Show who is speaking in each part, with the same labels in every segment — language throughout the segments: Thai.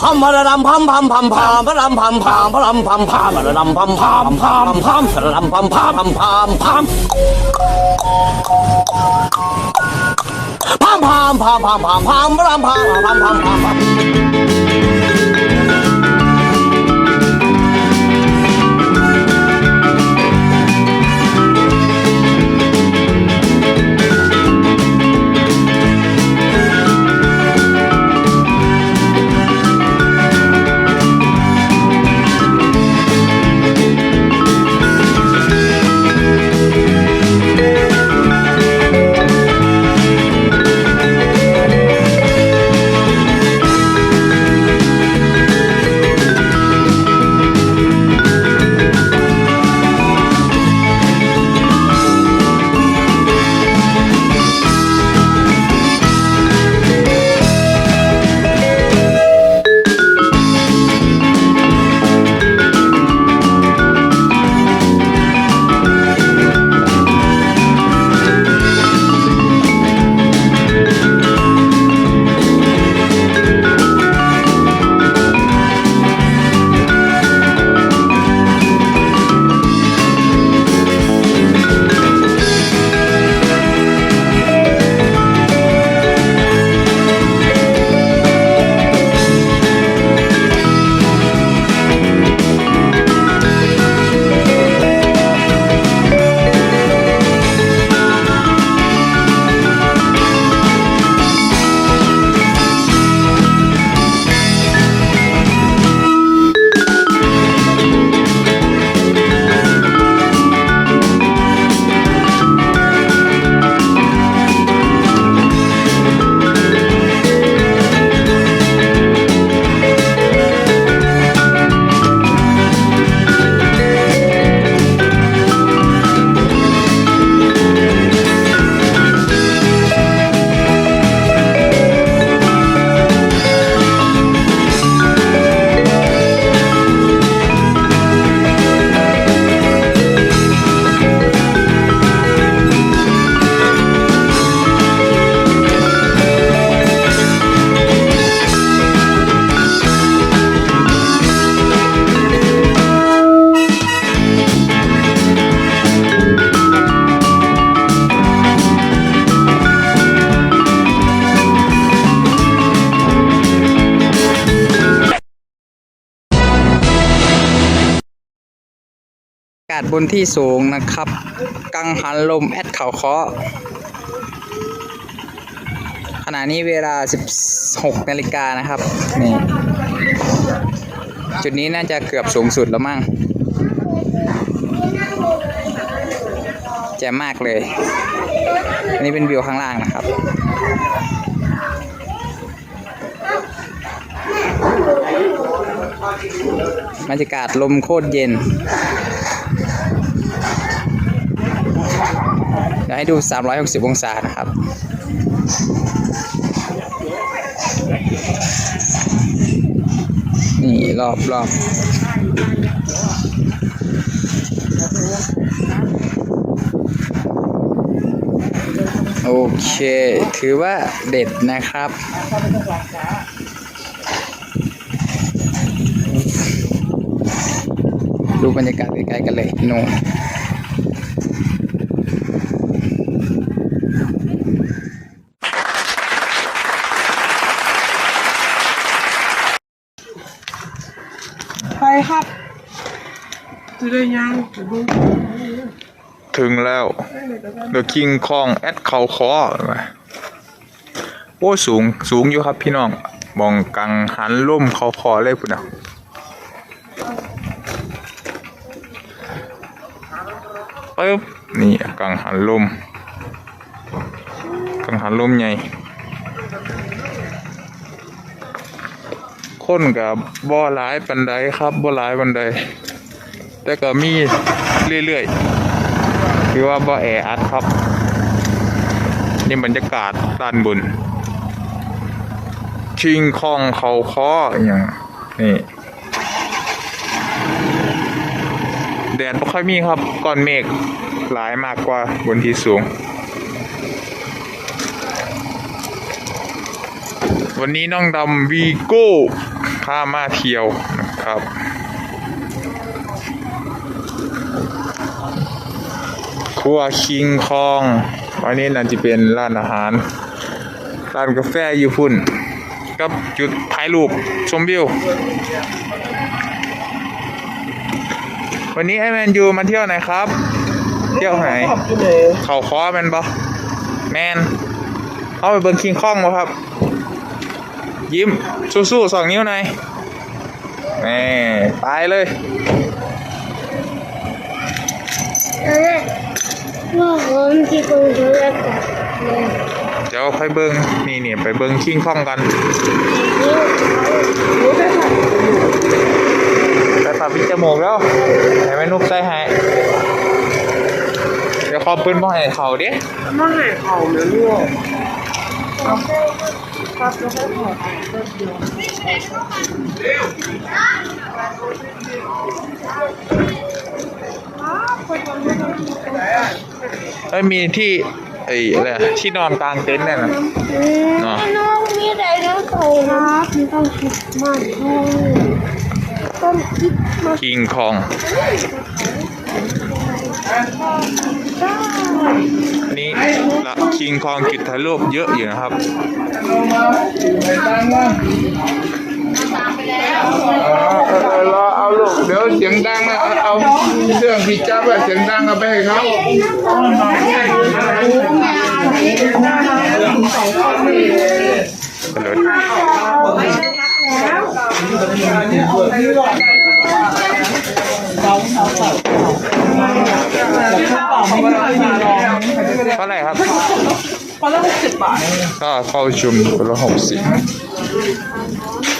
Speaker 1: พัมพะระดำพัมพัมพัมพัมพระดำพัมพัมพะระดำพัมพัมพระดำพัมพัมพัมพัมพระดำพัมพัมพัมพัมพัมพัมพัมพัมพัมพัมพัมพระดำพัมพัมพัมพัมพัม
Speaker 2: บนที่สูงนะครับ กังหันลมแอดเขาเคาะขณะนี้เวลา 16นาฬิกานะครับนี่จุดนี้น่าจะเกือบสูงสุดแล้วมั้งแจ่มมากเลย อันนี้เป็นวิวข้างล่างนะครับ บรรยากาศลมโคตรเย็น ให้ดู 360 องศานะครับ นี่รอบรอบโอเค ถือว่าเด็ดนะครับ ดูบรรยากาศใกล้ๆกันเลยนู่น
Speaker 3: ไปครับจะ ได้ยัง
Speaker 4: ถึงแล้ว The King Kong แอดเขาคอโอ้สูงสูงอยู่ครับพี่น้องมองกังหันล่มเขาคอเลยพุ่นนะปึ๊บนี่กังหันลมกังหันลมใหญ่คนกับบ่อหลายปันไดครับบ่อหลายปันได แต่ก็มีเรื่อยๆคือว่าบ่แออัดครับ นี่บรรยากาศด้านบน ชิงคองเขาคออย่างนี่แดดไม่ค่อยมีครับก้อนเมฆหลายมากกว่าบนที่สูง วันนี้น้องดำวีโก้ผ้ามาเที่ยวนะครับ รัวคิงคองวันนี้น่าจะเป็นร้านอาหาร ร้านกาแฟอยู่พุ่น กับจุดถ่ายรูปชมวิว วันนี้ไอแมนยูมาเที่ยวไหนครับ เที่ยวไหน เขาคอแมนบอแมนเอาไปเบิ่งคิงคองบ่ครับ ยิ้ม สู้ๆสองนิ้วหน่อยแหม่ไปเลย
Speaker 5: ว่าผมที่คงจะเลิกกับ
Speaker 4: เดี๋ยวค่อยเบิ่งนี่เนี่ยไปเบิ่งคิงคองกัน
Speaker 3: รู้ได้ค่ะ
Speaker 4: ใส่ปากพิจมูกแล้วให้แม่นุกใส่ให้เดี๋ยวขอปืนพ่อให้เขาดิ
Speaker 3: น้องไหนเขาเนี่ยลูกครับแล้วให้ขอก็เดียว
Speaker 4: เอ้ยมีที่ไอ้อะไรอะที่นอนกลางเต็นท์เนี่ยนะเนาะ
Speaker 5: น้องมีอะไรน้องเขาครับไม่ต้องคิดมากต้องคิดมาก
Speaker 4: คิงคองอันนี้ละคิงคองจุดถ่ายรูปเยอะอยู่นะครับ
Speaker 6: รอเอาลูกเดี๋ยวเสียงดังนะเอาเอาเครื่องผิดจับอะเสียงดังเอาไปให้เขา
Speaker 4: เท่าไหร่ครับ
Speaker 3: พอละหกสิบบาท
Speaker 4: ก็เข้าชุมคนละหกสิบ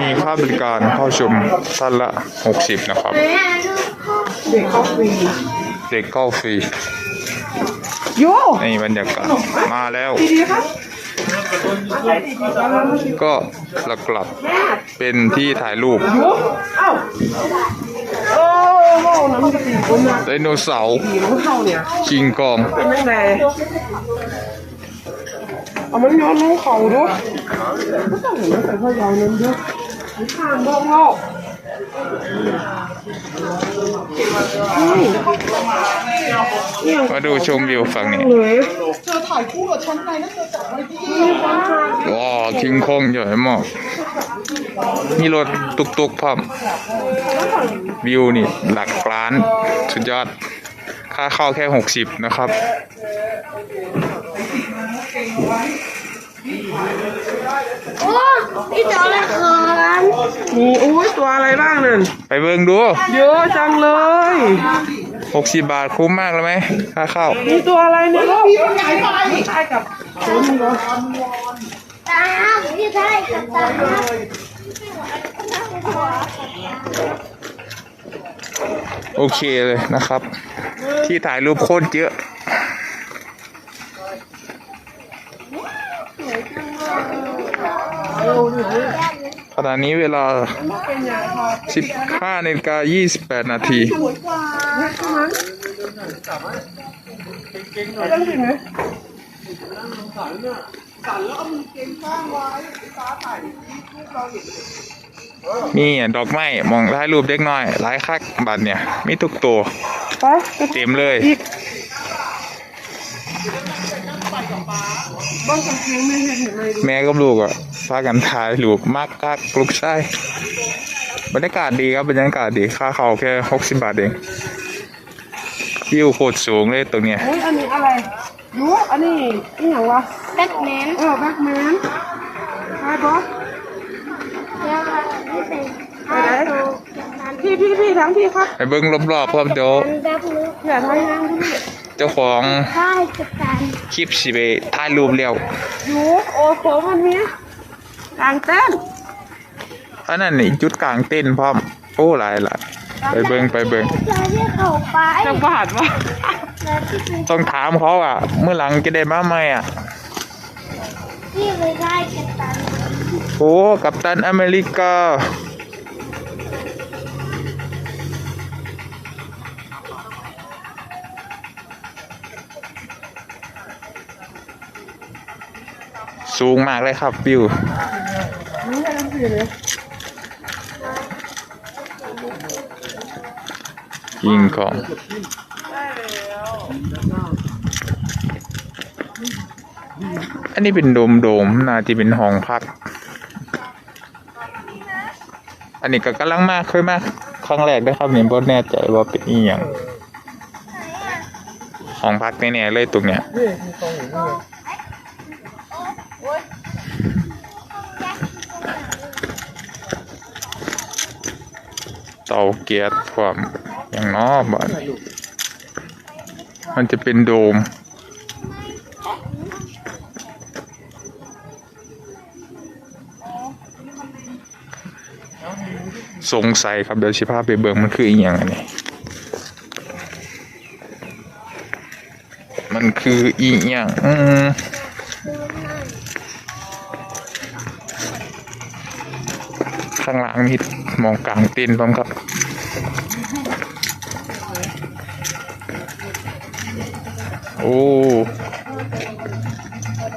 Speaker 4: มีค่าบริการเข้าชมท่านละหกสิบนะครับ
Speaker 3: เด็กเขาฟรี
Speaker 4: เด็กเข้าฟรี
Speaker 3: โย่
Speaker 4: ในบรรยากาศมาแล้ว
Speaker 3: ดีครับ
Speaker 4: ก็หลักๆเป็นที่ถ่ายรูป
Speaker 3: โย่เอ้าโอ้โหน้ำจะตีคนนะ
Speaker 4: ไดโนเสาร์
Speaker 3: ตีน้ำเข้าเนี่ย
Speaker 4: คิงกอง
Speaker 3: เป็นยังไงเอามันย้อนน้องเขาด้วยก็ต้องเห็นมันใส่ผ้ายาวนั้นด้วยนี่ข้างบ้องเรานี่
Speaker 4: มาดูชมวิวฝั่งนี้
Speaker 3: เลยเธอถ่ายคู่กับฉันไงนะเธอจับไว้ที่
Speaker 4: ว้าวคิงคองใหญ่มากมีรถตุกๆพร้อมวิวนี่หลักล้าน สุดยอด ค่าเข้าแค่หกสิบนะครับ
Speaker 5: โอ้พี่จอเลยครับ
Speaker 3: มีอุ้ยตัวอะไรบ้างนั่น
Speaker 4: ไปเบิ่งดู
Speaker 3: เยอะจังเลย
Speaker 4: หกสิบบาทคุ้มมากเลยไหมค่าเข้า
Speaker 3: มีตัวอะไรเนี่ยลูกใช่กับตัวนี้เหรอ
Speaker 5: ตาพี่ไทยกับตา
Speaker 4: โอเคเลยนะครับ ที่ถ่ายรูปโคตรเยอะขณะนี้เวลา 15นาฬิกา28 นาที
Speaker 3: ได้ยินไหม
Speaker 4: มีอ่ะดอกไม้มองถ่ายรูปเด็กน้อย หลายคักบัตรเนี่ยมีทุกตัว
Speaker 3: ไปไป
Speaker 4: เต็มเลย
Speaker 3: อีกบ้านกำแพงไม่เห็นเห็นอะไรดู
Speaker 4: แม่กับลูกอะพากันถ่ายรูปมากคักลูกชายบรรยากาศดีครับบรรยากาศดีค่าเขาแค่60บาทเองวิวโคตรสูงเลยตรงเนี้ย
Speaker 3: เฮ้ยอันนี้อะไรรู้อันนี้นี่อย่างวะ
Speaker 5: แบ็คแมน
Speaker 3: เออแบ็คแมนใช่ปะ พี่พี่พี่ทั้งพี่ครับ
Speaker 4: ไปเบิ้งรอบๆพร้อมเดี๋ยว
Speaker 5: แบบนึง
Speaker 3: อย่าทำงานที่นี่
Speaker 4: เจ้าของ
Speaker 5: ใช่กับตัน
Speaker 4: คลิปสิไปถ่ายรูปแล้ว
Speaker 3: อยู่โอ้โหมันเนี้ยกลางเต้น
Speaker 4: อันนั้นนี่จุดกลางเต้นพร้อม โอ้หลายหลายไปเบิงไปเบิง
Speaker 5: เราที่เขาไป
Speaker 3: จังบาทวะ
Speaker 5: เราที่ไป
Speaker 4: ต้องถามเขาอะ เมื่อหลังจะได้มาไหมอะ
Speaker 5: ที่ไปได้กันตัน
Speaker 4: โอ้กัปตันอเมริกา สูงมากเลยครับวิวยิงของอันนี้เป็นโดมโดมๆน่าจะเป็นห้องพัก อันนี้ก็กำลังมาเคยมากครั้งแรกนะครับนี่บ่แน่ใจว่าเป็นอีหยังห้องพักแน่ๆเลยตรงเนี้ยเตาเกียร์ความอย่างน้อบ้านมันจะเป็นโดม สงสัยครับเดี๋ยวชิพาไปเบิ่งมันคืออีหยังอันนี้มันคืออีหยังอืมข้างหลังมีหมองกลางเตีนพร้อมครับโอ้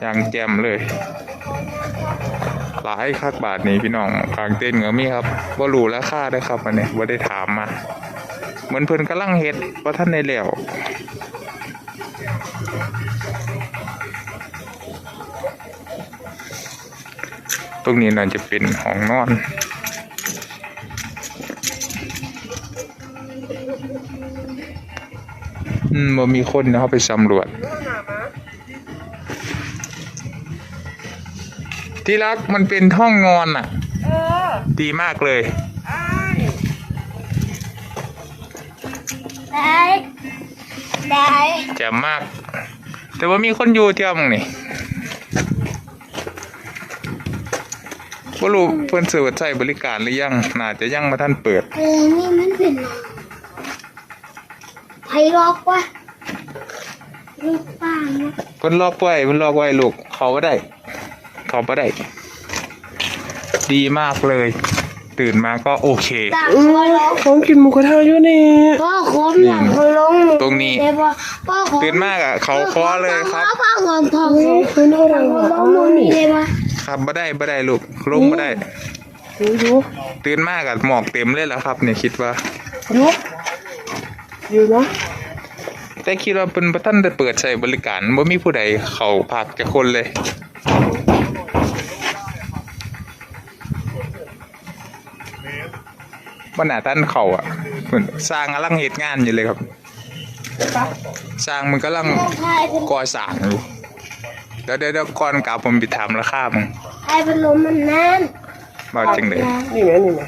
Speaker 4: ยังแจ่มเลย หลายคักบาทนี่พี่น้องกลางเต้นท์ก็มีครับว่ารู้ราคาได้ครับอันนี้ว่าได้ถามมาเหมือนเพิ่นกำลังเฮ็ดว่าท่านได้แล้วตรงนี้น่าจะเป็นห้องนอนอืมบ่มีคนนะเขาไปสำรวจ ที่รักมันเป็นห้องนอนอะดีมากเลย
Speaker 5: ได้ได้
Speaker 4: แจ่มมาก แต่ว่ามีคนอยู่เที่ยวมึงนี่ว่ารู้เพิ่นซื้อใช้บริการหรือยัง น่าจะยังมาท่านเปิด
Speaker 5: เออนี่มันเป็นไพล็อกวะลูกป้าเนาะ
Speaker 4: เพิ่นล็อกไว้เพิ่นล็อกไว้ลูก เขาบ่ได้ เขาบ่ได้ ดีมากเลย ตื่นมาก็โอเค
Speaker 5: ต่างคนร้อง
Speaker 3: ของกินหมูกระทะอยู่นี่
Speaker 5: พ่อคมหลังคนร้อง
Speaker 4: ตรงนี้
Speaker 5: เดี๋ยวพ่อพ่อคม
Speaker 4: ตื่นมากอะ เขาคอเลยครับ
Speaker 5: พ่อคมพ่อคม
Speaker 3: คือเท่าไหร่
Speaker 5: คน
Speaker 3: วะ
Speaker 5: ร้อ
Speaker 3: เอา
Speaker 5: ง
Speaker 3: หน่
Speaker 5: มื
Speaker 3: อ
Speaker 5: อยนี่เลยปะ
Speaker 4: ครับบ่ได้บ่ได้ลูกลงบ่ได้
Speaker 3: ดูดู
Speaker 4: ตื่นมากอะหมอกเต็มเลยแล้วครับ เนี่ยคิดว่า
Speaker 3: ดูอยู่นะ
Speaker 4: แต่คิดว่าเป็นประท่านได้เปิดใช้บริการบ่มีผู้ใดเข้าพักจะคนเลย บ่น่าท่านเข้าอะเหมือนสร้างกำลังเฮ็ดงานอยู่เลยครับ สร้างมันกำลัง
Speaker 5: ไทยเป็น
Speaker 4: ก่อสร้างอยู่เดี๋ยวเดี๋ยวเดี๋ยวก่อนกลับผมไปถามราคามึง
Speaker 5: ไทยเป็นลมมันนาน
Speaker 4: ว่าจังได๋
Speaker 3: นี่ไหมนี่ไหม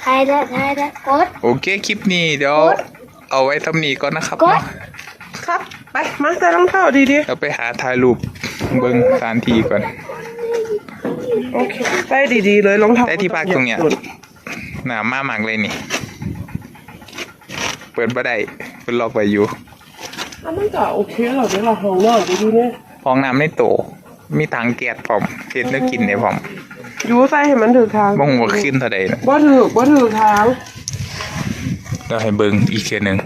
Speaker 5: ไทยละไทยละกด
Speaker 4: โอเคคลิปนี้เดี๋ยวเอาไว้ทำนี้ก่อนนะครับ
Speaker 5: กด
Speaker 4: เนาะ
Speaker 3: ครับ ไปมาใส่รองเท้าดี
Speaker 4: เดี๋ยวไปหาถ่ายรูปเบิ่งสถานที่ก่อน
Speaker 3: ๆโอเคใส่ดีๆเลยรองเท้า
Speaker 4: แต่ที่พักตรงเนี้ย หนามามากเลยนี่ เปิดบ่ได้เปิดล็อกไว้อยู่
Speaker 3: อะมันก็โอเคหรอกเดี๋ยวเราห้องนอนดีๆเนี่ย
Speaker 4: ห้องน้ำในโต มีถังแก๊สพร้อมเฮ็ดแล้วกินได้พร้อม
Speaker 3: อยู่ใส่ให้มันถือทาง
Speaker 4: บ่ฮู้ว่าขึ้นเท่าใดนะ
Speaker 3: บ่ถือบ่ถือทาง
Speaker 4: เดี๋ยวให้เบิ่งอีกเทื่อหนึง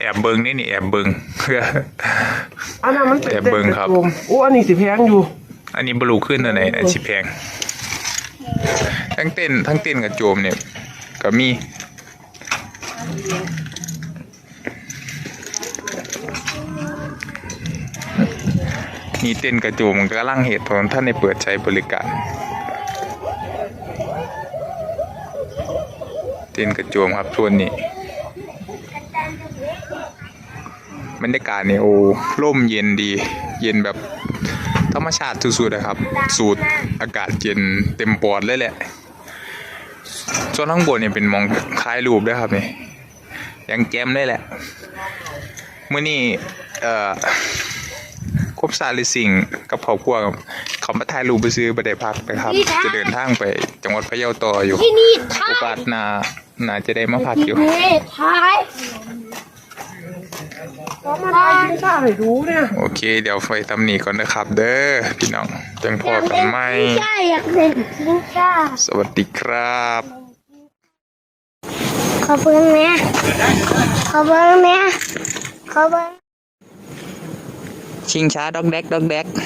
Speaker 4: แอบเบิ่งนี่นี่แอบเบิ่งเพื่อ
Speaker 3: อันนั้นมันเป็น
Speaker 4: แต่เบิ่งครับ
Speaker 3: ต็มโอ้อันนี้สิแพงอยู่
Speaker 4: อันนี้บรูขึ้นตัวไหนนะชิแพง ทั้งเต้นทั้งเต้นกับโจมเนี่ยก็มีมีเต้นกระโจมก็กำลังเหตุผลท่านในเปิดใช้บริการ เต้นกระโจมครับส่วนนี้บรรยากาศนี่โอ้ร่มเย็นดี เย็นแบบ ธรรมชาติสุดๆนะครับ สูดอากาศเย็นเต็มปอดเลยแหละส่วนข้างบนเนี่ยเป็นหมองคล้ายรูปด้วยครับนี่ยังแจมได้แหละเมื่อนี้เอ่อครบซาลิสิงกับครอบครัวครับเขาเขามาถ่ายรูปไปซื้อบ่ได้พักนะครับ จะเดินทางไปจังหวัดพะเยาต่ออยู่
Speaker 5: ที่นี่ท้า
Speaker 4: โอยกาสหน้าน่าจะได้มาพักอยู่
Speaker 5: นี่ท้าย
Speaker 3: ก็มาทายกินข้าวให้ดูเนี่ย
Speaker 4: โอเค เดี๋ยวไปทำนี่ก่อนนะครับ เด้อพี่น้องจังพอกันไหม
Speaker 5: ใช่อยากเล่นกินข้าว
Speaker 4: สวัสดีครับ
Speaker 5: ขอเบิ้งแม่ขอเบิ้งแม่ขอเบิ้ง
Speaker 2: ชิงช้าดอกแดกดอกแดก
Speaker 5: ข